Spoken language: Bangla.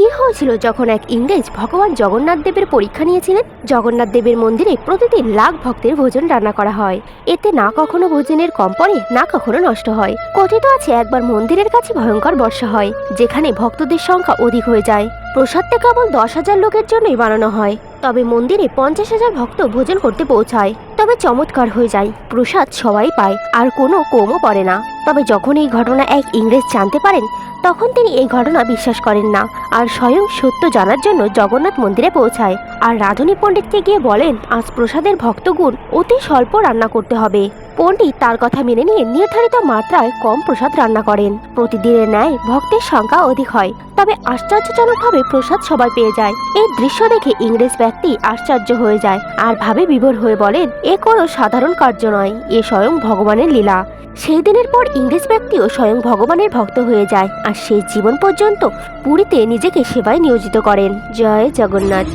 কি হয়েছিল যখন এক ইংরেজ ভগবান জগন্নাথ দেবের পরীক্ষা নিয়েছিলেন? জগন্নাথ দেবের মন্দিরে প্রতিদিন লাখ ভক্তের ভোজন রান্না করা হয়। এতে না কখনো ভোজনের কম পড়ে না কখনো নষ্ট হয়। কথিত আছে, একবার মন্দিরের কাছে ভয়ঙ্কর বর্ষা হয়, যেখানে ভক্তদের সংখ্যা অধিক হয়ে যায়। প্রসাদটা কেবল দশ হাজার লোকের জন্যই বানানো হয়, তবে মন্দিরে পঞ্চাশ হাজার ভক্ত ভোজন করতে পৌঁছায়। তবে চমৎকার হয়ে যায়। প্রসাদ সবাই পায়, আর কোনো কমও পড়ে না। তবে যখন এই ঘটনা এক ইংরেজ জানতে পারেন, তখন তিনি এই ঘটনা বিশ্বাস করেন না, আর স্বয়ং সত্য জানার জন্য জগন্নাথ মন্দিরে পৌঁছায়। আর রাধুনী পণ্ডিতকে গিয়ে বলেন, আজ প্রসাদের ভক্তগুণ অতি স্বল্প রান্না করতে হবে। পণ্ডিত তার কথা মেনে নিয়ে নির্ধারিত মাত্রায় কম প্রসাদ রান্না করেন। প্রতিদিনের ন্যায় ভক্তের সংখ্যা অধিক হয়, তবে আশ্চর্যজনকভাবে প্রসাদ সবাই পেয়ে যায়। এই দৃশ্য দেখে ইংরেজ ব্যক্তি আশ্চর্য হয়ে যায়, আর ভাবে বিভোর হয়ে বলেন এ কোনো সাধারণ কার্য নয়, এ স্বয়ং ভগবানের লীলা। সেই দিনের পর ইংরেজ ব্যক্তিও স্বয়ং ভগবানের ভক্ত হয়ে যায়, আর সেই জীবন পর্যন্ত পুরীতে নিজেকে সেবায় নিয়োজিত করেন। জয় জগন্নাথ।